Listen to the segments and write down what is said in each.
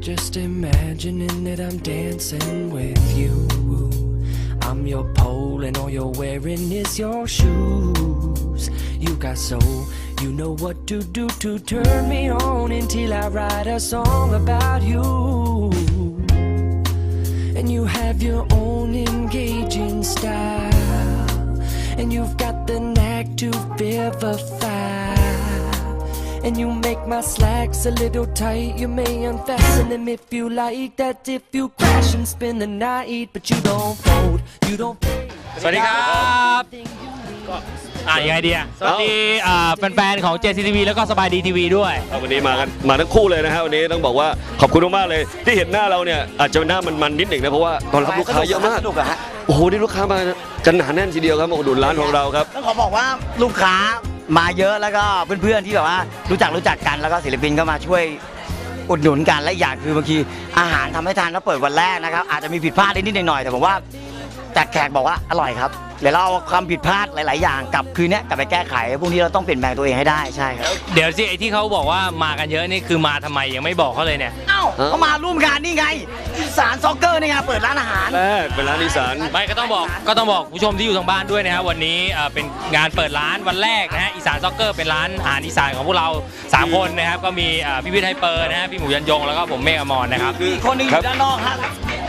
just imagining that I'm dancing with you. I'm your pole, and all you're wearing is your shoes. You got soul, you know what to do to turn me on until I write a song about you. And you have your own engaging style, and you've got the knack to vivify. And you make my slacks a little tight. You may unfasten them if you like. That if you crash and spend the night, but you don't fold, you don't fade. สวัสดีครับ อ่ายังไงดีอะสวัสดีอ่าแฟนๆของ JCTV แล้วก็สบายดีทีวีด้วยเอาวันนี้มากันมาทั้งคู่เลยนะฮะวันนี้ต้องบอกว่าขอบคุณมากๆเลย ที่เห็นหน้าเราเนี่ยอาจจะหน้ามันๆนิดหนึ่งนะเพราะว่าตอนรับลูกค้าเยอะมาก สนุกอะฮะโอ้โหนี่ลูกค้ามากันหนาแน่นทีเดียวครับมาอุดหนุนร้านของเราครับ ต้องขอบอกว่าลูกค้ามาเยอะแล้วก็เพื่อนๆที่แบบว่ารู้จักรู้จักกันแล้วก็ศิลปินก็มาช่วยอุดหนุนกันและอีกอย่างคือบางทีอาหารทำให้ทานแล้วเปิดวันแรกนะครับอาจจะมีผิดพลาดนิดๆหน่อยๆแต่ผมว่าแต่แขกบอกว่าอร่อยครับ เดี๋ยวเราเอาความผิดพลาดหลาย ๆ อย่างกลับคืนเนี้ยกลับไปแก้ไขพรุ่งนี้เราต้องเปลี่ยนแปลงตัวเองให้ได้ใช่ครับเดี๋ยวสิไอ้ที่เขาบอกว่ามากันเยอะนี่คือมาทำไมยังไม่บอกเขาเลยเนี่ย เอ้าเขามาร่วมงานนี่ไงอีสานซ็อกเกอร์นี่ไงเปิดร้านอาหาร แรกเป็นร้านอีสานไม่ก็ต้องบอกก็ต้องบอกผู้ชมที่อยู่ทางบ้านด้วยนะครับวันนี้เอ่อเป็นงานเปิดร้านวันแรกนะฮะอีสานซ็อกเกอร์เป็นร้านอาหารอีสานของพวกเรา3คนนะครับก็มีเอ่อพี่วิทย์ไฮเปอร์นะฮะพี่หมูยันยงแล้วก็ผมเมฆอมรนะครับคือคนหนึงอครับยู่ด้านนอกฮะ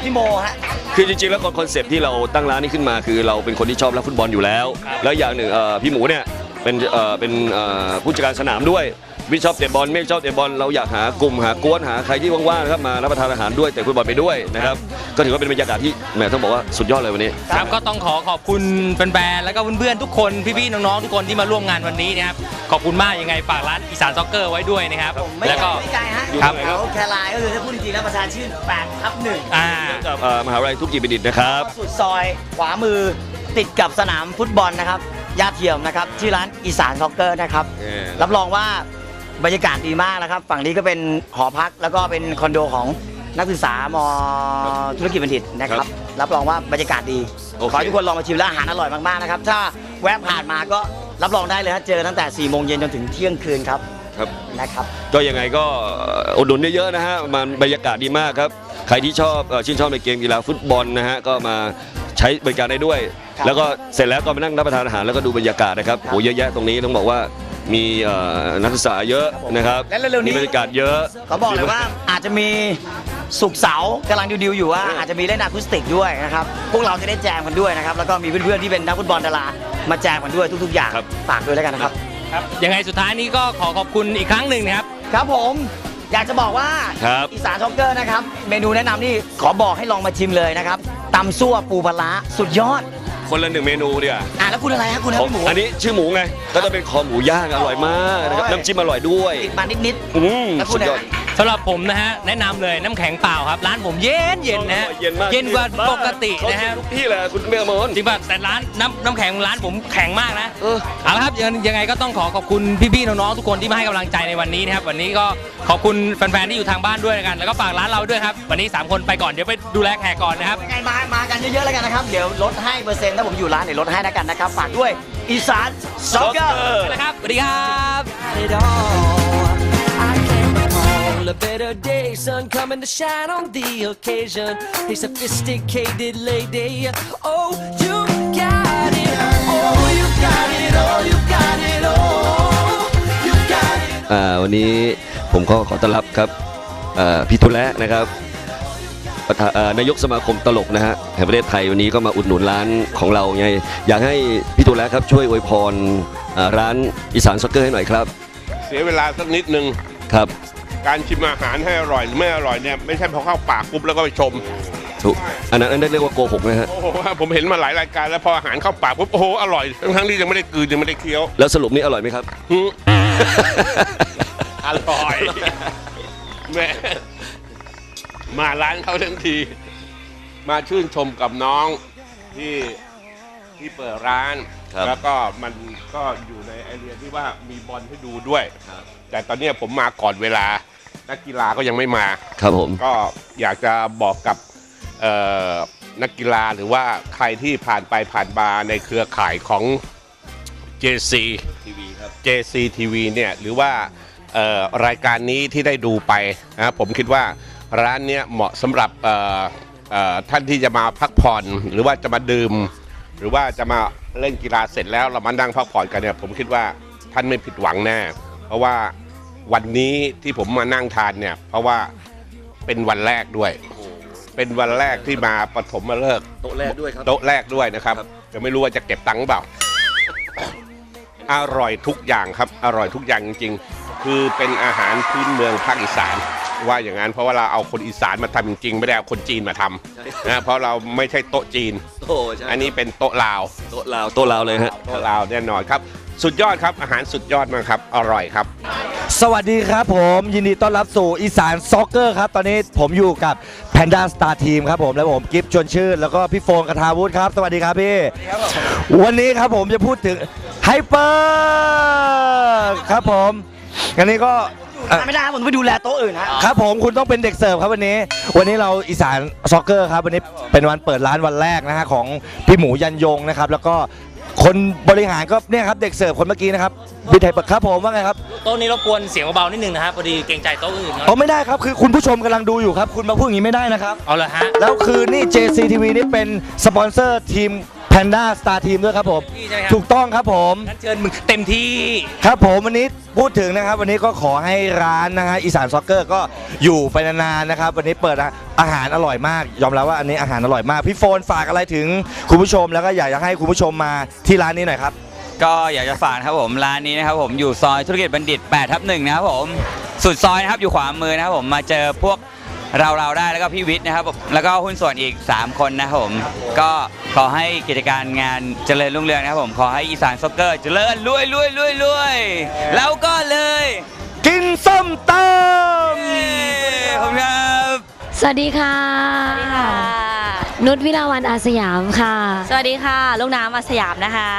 พี่โมฮะ คือจริงๆแล้วคอนเซปต์ที่เราตั้งร้านนี้ขึ้นมา คือเราเป็นคนที่ชอบรักฟุตบอลอยู่แล้ว แล้วอย่างหนึ่งเอ่อพี่หมูเนี่ยเป็นเอ่อเป็นเอ่อผู้จัดการสนามด้วย วิชอบเตะบอลเมฆชอบเตะบอลเราอยากหากลุ่มหากวนหาใครที่ว่างๆนะครับมารับประทานอาหารด้วยแต่ฟุตบอลไปด้วยนะครับก็ถือว่าเป็นบรรยากาศที่แหมต้องบอกว่าสุดยอดเลยวันนี้ ครับก็ต้องขอขอบคุณแฟนๆแล้วก็เพื่อนๆทุกคนพี่ๆน้องๆทุกคนที่มาร่วมงานวันนี้นะครับขอบคุณมากยังไงฝากร้านอีสานซ็อกเกอร์ไว้ด้วยนะครับไม่แล้วก็ไม่ไกลฮะอยู่ครับตรงไหนครับแถวแครายก็คือถ้าพูดจริงๆแล้วประชาชื่น8ทับหนึ่งอ่ากับเอ่อมหาวิทยาลัยธุรกิจบัณฑิตนะครับสุดซอยขวามือติดกับสนามฟุตบอลนะครับยาเทียมนะครับชื่อร้านอีสานซ็อกเกอร์นะครับเออรับรองว่า บรรยากาศดีมากนะครับ ฝั่งนี้ก็เป็นหอพักแล้วก็เป็นคอนโดของนักศึกษามธุรกิจบัณฑิตนะครับ รับรองว่าบรรยากาศดี โอเค ขอให้ทุกคนลองมาชิมและอาหารอร่อยมากๆนะครับ ถ้าแวะผ่านมาก็รับรองได้เลยฮะเจอตั้งแต่4ี่โมงเย็นจนถึงเที่ยงคืนครับครับ นะครับ ก็ยังไงก็อุดหนุนเยอะๆนะฮะมันบรรยากาศดีมากครับ ใครที่ชอบเอ่อชื่นชอบในเกมกีฬาฟุตบอลนะฮะก็มาใช้บริการได้ด้วย ครับแล้วก็เสร็จแล้วก็มานั่งรับประทานอาหารแล้วก็ดูบรรยากาศนะครับโหเยอะแยะตรงนี้ต้องบอกว่า มีเอ่อนักศึกษาเยอะนะครับและเร็วๆนี้ มีบรรยากาศเยอะ เขาบอกเลยว่าอาจจะมีสุกร์เสาร์กำลังดิวๆอยู่ว่าอาจจะมีเล่นอะคูสติกด้วยนะครับ พวกเราจะได้แจมกันด้วยนะครับ แล้วก็มีเพื่อนๆที่เป็นนักฟุตบอลดารามาแจมกันด้วยทุกๆอย่างครับ ฝากด้วยแล้วกันนะครับ ครับยังไงสุดท้ายนี้ก็ขอขอบคุณอีกครั้งหนึ่งนะครับ ครับผมอยากจะบอกว่าครับ อีสานช็อกเกอร์นะครับ เมนูแนะนำนี่ขอบอกให้ลองมาชิมเลยนะครับตำซั่วปูปลาร้าสุดยอด คนละหนึ่งเมนูเดียวอะแล้วคุณอะไรฮะคุณครับของพี่หมูอันนี้ชื่อหมูไงก็จะเป็นคอหมูย่างอร่อยมากนะครับโอ้ยน้ำจิ้มอร่อยด้วย ติดมานิด อืมๆแล้วคุสุณดนะยอดฮะ สำหรับผมนะฮะแนะนำเลยน้ำแข็งเปล่าครับ ร้านผมเย็นเย็นๆนะฮะเย็นมากเย็นกว่าปกติเขานะฮะทุกที่แหละคุณเมฆมนจริงป่ะแต่ร้านน้ำน้ำแข็งร้านผมแข็งมากนะเออเอาละครับยังยังไงก็ต้องขอขอบคุณพี่ๆน้องๆทุกคนที่มาให้กำลังใจในวันนี้นะครับวันนี้ก็ขอบคุณแฟนๆที่อยู่ทางบ้านด้วยกัน แล้วก็ฝากร้านเราด้วยครับวันนี้สามคนไปก่อนเดี๋ยวไปดูแลแขกก่อนนะครับยังไงมามากันเยอะๆแล้วกันนะครับเดี๋ยวลดให้เปอร์เซ็นต์ถ้าผมอยู่ร้านเดี๋ยวลดให้แล้วกันนะครับฝากด้วยอีสานซ็อกเกอร์ไปเลยครับสวัสดีครับ a better day, sun coming to shine on the occasion. A sophisticated lady. Oh, you got it. Oh, you got it. Oh, you got it. Oh, you got it. อ่าวันนี้ผมก็ขอต้อนรับครับอ่าพี่ทุและนะครับประธานอ่านายกสมาคมตลกนะฮะแห่งประเทศไทยวันนี้ก็มาอุดหนุนร้านของเราไงอยากให้พี่ทุและครับช่วยอวยพรอ่าร้านอีสานซ็อกเกอร์ให้หน่อยครับเสียเวลาสักนิดนึง ครับ การชิมอาหารให้อร่อยหรือไม่อร่อยเนี่ยไม่ใช่พอเข้าปากปุ๊บแล้วก็ไปชมถูกอันนั้นอันนั้นเรียกว่าโกหกนะฮะ โอ้โหผมเห็นมาหลายรายการแล้วพออาหารเข้าปากปุ๊บโอ้โหอร่อยทั้งทั้งๆที่ยังไม่ได้กลืนยังไม่ได้เคี้ยวแล้วสรุปนี่อร่อยไหมครับ หึอร่อยแม่มาร้านเขาทั้งที มาชื่นชมกับน้องที่ที่เปิดร้าน ครับ แล้วก็มันก็อยู่ในไอเดียที่ว่ามีบอลให้ดูด้วย แต่ตอนเนี้ยผมมาก่อนเวลา นักกีฬาก็ยังไม่มา ครับผมก็อยากจะบอกกับเอ่อนักกีฬาหรือว่าใครที่ผ่านไปผ่านมาในเครือข่ายของ JC ทีวีครับ JC TV เนี่ยหรือว่าเอ่อรายการนี้ที่ได้ดูไปนะผมคิดว่าร้านเนี้ยเหมาะสำหรับเอ่อเอ่อท่านที่จะมาพักผ่อนหรือว่าจะมาดื่ม หรือว่าจะมาเล่นกีฬาเสร็จแล้วเรามานั่งพักผ่อนกันเนี่ยผมคิดว่าท่านไม่ผิดหวังแน่เพราะว่า วันนี้ที่ผมมานั่งทานเนี่ย เพราะว่าเป็นวันแรกด้วย เป็นวันแรกที่มาปฐมมาเลิกษ์โต๊ะแรกด้วยครับ โต๊ะแรกด้วยนะครับครับ จะไม่รู้ว่าจะเก็บตังค์หรือเปล่า อร่อยทุกอย่างครับ อร่อยทุกอย่างจริงๆ คือเป็นอาหารพื้นเมืองภาคอีสาน ว่าอย่างนั้นเพราะว่าเราเอาคนอีสานมาทำจริงๆ ไม่ได้เอาคนจีนมาทำนะเพราะเราไม่ใช่โต๊ะจีนโอ้ใช่อันนี้เป็นโต๊ะลาว โต๊ะลาวโต๊ะลาวเลยฮะ โต๊ะลาวแน่นอนครับ สุดยอดครับอาหารสุดยอดมากครับ อร่อยครับ สวัสดีครับผมยินดีต้อนรับสู่อีสานซ็อกเกอร์ครับ ตอนนี้ผมอยู่กับ Panda Star Team ครับผมและผมกิฟต์ชวนชื่น แล้วก็พี่โฟนกทาวุฒิครับ สวัสดีครับพี่ วันนี้ครับผมจะพูดถึงไฮเปอร์ครับผมอันนี้ก็อะไม่ได้ครับผมไปดูแลโต๊ะอื่นฮะ ครับผมคุณต้องเป็นเด็กเสิร์ฟครับวันนี้ วันนี้เราอีสานซ็อกเกอร์ครับวันนี้เป็นวันเปิดร้านวันแรกนะฮะของพี่หมูยันยงนะครับแล้วก็ คนบริหารก็เนี่ยครับเด็กเสิร์ฟคนเมื่อกี้นะครับบิทไทยเปิดครับผมว่าไงครับโต๊ะนี้รบกวนเสียงเบาๆนิดนึงนะครับพอดีเกรงใจโต๊ะอื่นเขาอ๋อไม่ได้ครับคือคุณผู้ชมกำลังดูอยู่ครับ คุณมาพูดอย่างนี้ไม่ได้นะครับ เอาเลยฮะ แล้วคือนี่ JCTV นี่เป็นสปอนเซอร์ทีม Panda Star Team ด้วยครับผม นี่ใช่ไหมครับ ถูกต้องครับผม งั้นเชิญมึงเต็มที่ ครับผมวันนี้พูดถึงนะครับ วันนี้ก็ขอให้ร้านนะฮะอีสานซ็อกเกอร์ก็อยู่ไปนานๆนะครับ วันนี้เปิดอาหารอร่อยมาก ยอมรับว่าอันนี้อาหารอร่อยมาก พี่โฟนฝากอะไรถึงคุณผู้ชมแล้วก็อยากจะให้คุณผู้ชมมาที่ร้านนี้หน่อยครับ ก็อยากจะฝากนะครับผมร้านนี้นะครับผมอยู่ซอยธุรกิจบัณฑิต8ทับหนึ่งนะครับผมสุดซอยนะครับอยู่ขวามือนะครับผมมาเจอพวก เราเราๆได้แล้วก็พี่วิทย์นะครับผมแล้วก็หุ้นส่วนอีก 3 คนนะครับผม ก็ขอให้กิจการงานเจริญรุ่งเรืองนะครับผมขอให้อีสานซ็อกเกอร์เจริญรวยรวยรวยรวยแล้วก็เลย กินส้มตเย้ขอบคุณครับ สวัสดีค่ะสวัสดีค่ะ นุชวิลาวันอาสยามค่ะ สวัสดีค่ะ ลูกน้ำอาสยามนะคะ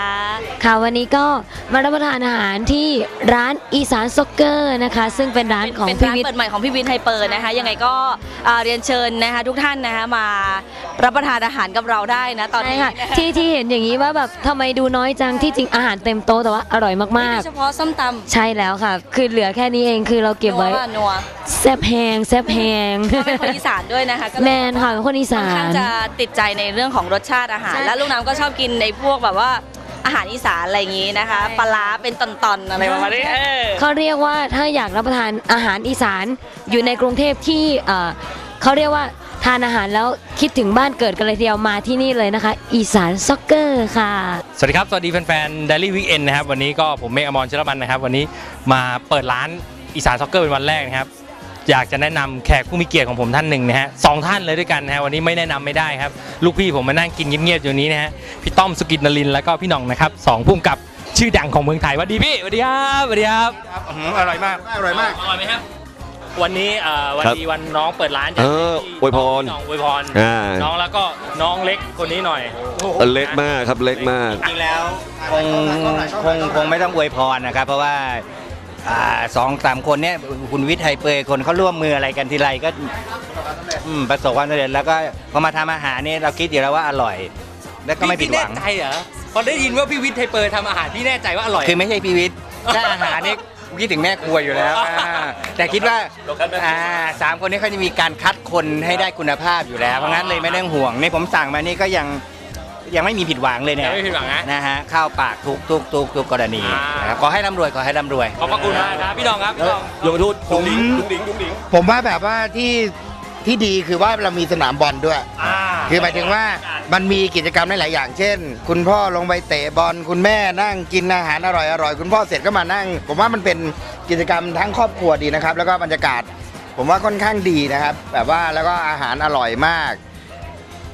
ค่ะวันนี้ก็มารับประทานอาหารที่ร้านอีสานซ็อกเกอร์นะคะ ซึ่งเป็นร้านของเป็นพี่ร้านวิทเปิย์ดใหม่ของพี่วินไฮเปอร์นะคะ ยังไงก็อ่าเรียนเชิญนะคะ ทุกท่านนะคะมารับประทานอาหารกับเราได้นะตอนใช่นี้ค่ะนะคะที่ที่เห็นอย่างนี้ว่าแบบทำไมดูน้อยจังที่จริงอาหารเต็มโต๊ะแต่ว่าอร่อยมากโดยเฉพาะส้มตๆ ใช่แล้วค่ะ คือเหลือแค่นี้เองคือเราำเก็บไว้นัวนัวแซบแหงแซบแหงเราเป็นคนอีสานด้วยนะคะก็เลยแมนค่ะเป็นคนอีค่อสานข้างนจะติดใจในเรื่องของรสชาติอาหารใช่และลูกน้ำก็ชอบกินในพวกแบบว่าอาหารอีสานอะไรอย่างนี้นะคะใช่ปลาร้าเป็นตอนๆอะไรประมาณนี้เออเขาเรียกว่าถ้าอยากรับประทานอาหารอีสานอยู่ในกรุงเทพที่เอ่อเขาเรียกว่าทานอาหารแล้วคิดถึงบ้านเกิดกันเลยทีเดียวมาที่นี่เลยนะคะ อีสานซ็อกเกอร์ค่ะ สวัสดีครับ สวัสดีแฟนๆ Daily Weekend นะครับ วันนี้ก็ผมเมฆอมรชลบันนะครับ วันนี้มาเปิดร้านอีสานซ็อกเกอร์เป็นวันแรกนะครับ อยากจะแนะนำแขกผู้มีเกียรติของผมท่านหนึ่งนะฮะสองท่านเลยด้วยกันนะฮะวันนี้ไม่แนะนำไม่ได้ครับ ลูกพี่ผมมานั่งกินเงียบๆอยู่นี้นะฮะพี่ต้อมสุกิตนรินทร์แล้วก็พี่หน่องนะครับสองพุ่มกับชื่อดังของเมืองไทยสวัสดีพี่สวัสดีครับสวัสดีครับอร่อยมากอร่อยมากอร่อยไหมครับวันนี้เอ่อวันครับดีวันน้องเปิดร้านเอออวยพรน้องอวยพรอ่าน้องแล้วก็น้องเล็กคนนี้หน่อยเล็กมากครับเล็กมากจริงแล้วคงคงคงไม่ต้องอวยพรนะครับเพราะว่า อ่าสองสามคนเนี่ยคุณวิทย์ไฮเปอร์คนเขาร่วมมืออะไรกันทีไรก็อืมประสบความสำเร็จแล้วก็พอมาทำอาหารเนี่ยเราคิดอยู่แล้วว่าอร่อย แล้วก็ไม่ผิดหวัง พี่แน่ใจเหรอพอได้ยินว่าพี่วิทย์ไทยเปิดทำอาหารพี่แน่ใจว่าอร่อย คือไม่ใช่พีวิทย์ ถ้าอาหารนี่คิดถึงแม่ครัวอยู่แล้วอ่าแต่คิดว่าอ่าสามคนนี้เขาจะมีการคัดคนให้ได้คุณภาพอยู่แล้ว เพราะงั้นเลยไม่ต้องห่วงนี่ผมสั่งมานี่ก็ยัง ยังไม่มีผิดหวังเลยเนี่ยยังไม่ผิดหวังนะนะฮะเข้าวปากทุกทุกทุกทุกกรณีอ่าน นะครับขอให้ร่ำรวยขอให้ร่ำรวย ขอบพระคุณมากครับพี่ดองครับพี่ดอง ยมทูตดุงดิงดุงดิงดุงดิงผมว่าแบบว่าที่ที่ดีคือว่าเรามีสนามบอลด้วยอ่าคือหมายถึงว่ามันมีกิจกรรมได้หลายอย่าง เช่น คุณพ่อลงไปเตะบอลคุณแม่นั่งกินอาหารอร่อยอร่อยคุณพ่อเสร็จก็มานั่ง ผมว่ามันเป็นกิจกรรมทั้งครอบครัวดีนะครับ แล้วก็บรรยากาศ ผมว่าค่อนข้างดีนะครับ แบบว่าแล้วก็อาหารอร่อยมาก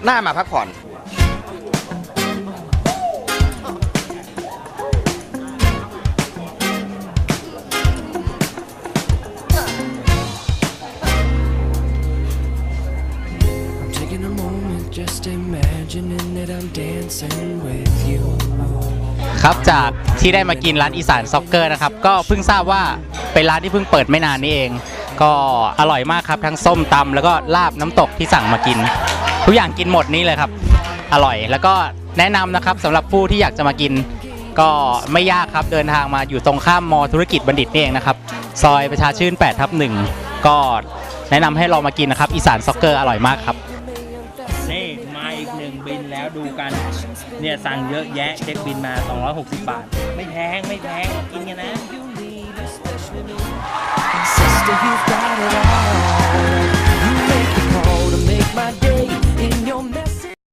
น่ามาพักผ่อน ครับจากที่ได้มากินร้านอีสานซ็อกเกอร์นะครับก็เพิ่งทราบว่าเป็นร้านที่เพิ่งเปิดไม่นานนี้เอง ก็อร่อยมากครับทั้งส้มตำแล้วก็ลาบน้ำตกที่สั่งมากิน ทุกอย่างกินหมดนี่เลยครับ อร่อยแล้วก็แนะนำนะครับสำหรับผู้ที่อยากจะมากิน ก็ไม่ยากครับเดินทางมาอยู่ตรงข้ามมอธุรกิจบัณฑิตนี่เองนะครับซอยประชาชื่น8ทับหนึ่งก็แนะนำให้ลองมากินนะครับอีสานซ็อกเกอร์อร่อยมากครับ นี่มาอีกหนึ่งบินแล้วดูกัน เนี่ยสั่งเยอะแยะเช็คบินมา 260 บาท ไม่แพงไม่แพงกินกันนะ Sister, you've got it all. You make the call to make my day.